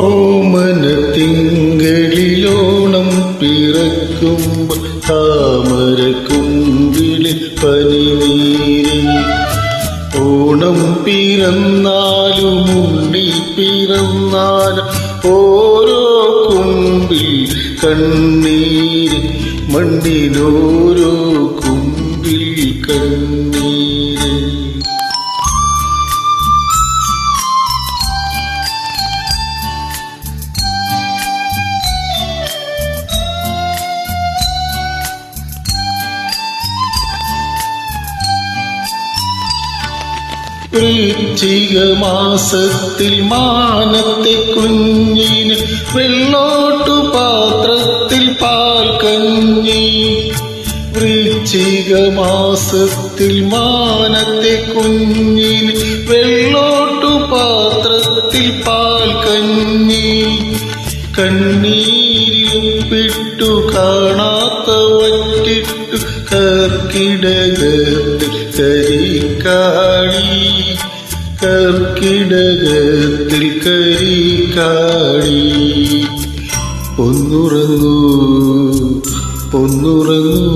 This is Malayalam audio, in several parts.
ഓമന തിങ്കളിലോണം പിറക്കുമ്പോൾ താമര കുമ്പിളിൽ പനിനീരി ഓണം പിറന്നാലും ഉണ്ണി പിറന്നാലും ഓരോ കുമ്പിൽ കണ്ണീര് മണ്ണിനോരോ കുമ്പിൽ കണ്ണീര്. മാസത്തിൽ മാനത്തെ കുഞ്ഞിന് വെള്ളോട്ടു പാത്രത്തിൽ പാൽ കഞ്ഞി വൃശ്ചിക മാസത്തിൽ മാനത്തെ കുഞ്ഞിന് വെള്ളോട്ടു പാത്രത്തിൽ പാൽ കഞ്ഞി കണ്ണീരിപ്പിട്ടു കാണാത്ത വറ്റിട്ടു കർക്കിടകത്തിൽ കരിക്കാടി കർക്കിടകത്തിൽ കരിക്കാടി ഒന്നുറങ്ങൂ ഒന്നുറങ്ങൂ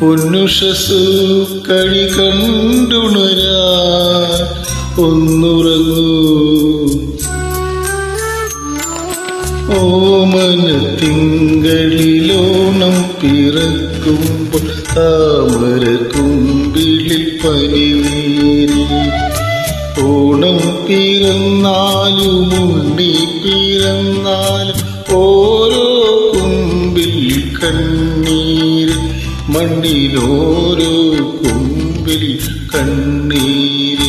പൊന്നുഷസു കഴി കണ്ടുണരാ ഒന്നുറങ്ങൂ. ഓമന തിങ്കളിലോണം പിറക്കുമ്പോൾ താമര കുമ്പിളിൽ പനിനീരി ഓണം പിറന്നാലും ഉണ്ണി പിറന്നാലും ഓരോ മണ്ണിലോരോ കുമ്പിൽ കണ്ണീര്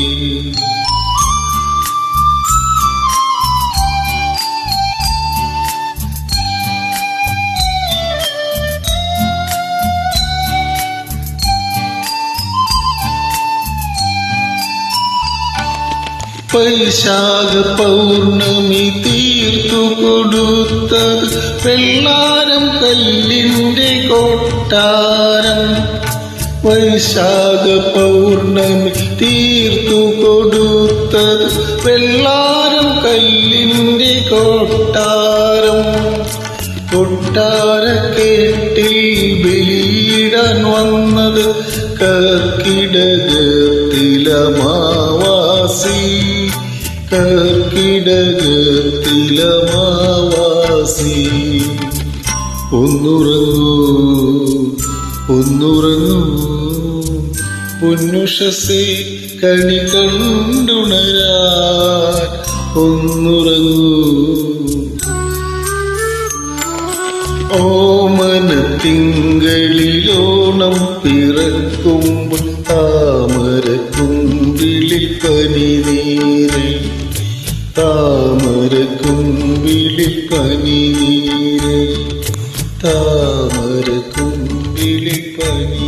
പൈശാഖ പൗർണമി തീർത്തു കൊടുത്ത വെള്ളാരം കല്ലിന്റെ കൊട്ടാരം. വൈശാഖ പൗർണമി തീർത്തു കൊടുത്ത വെള്ളാരം കല്ലിന്റെ കൊട്ടാരം. കൊട്ടാരക്കേട്ടിൽ ബലിയിടാൻ വന്നത് കർക്കിടകത്തിലമാവാസി കർക്കിടകത്തിലമാവാസി ഒന്നുറങ്ങൂ ഒന്നുറങ്ങൂ. പൊന്നുഷസേ കണി കണ്ടുണരാ ഒന്നുറങ്ങൂ. ഓമന തിങ്കളിലോണം പിറക്കുമ്പോൾ താമര കുമ്പിളിൽ താമര തുമ്പിളിപ്പനി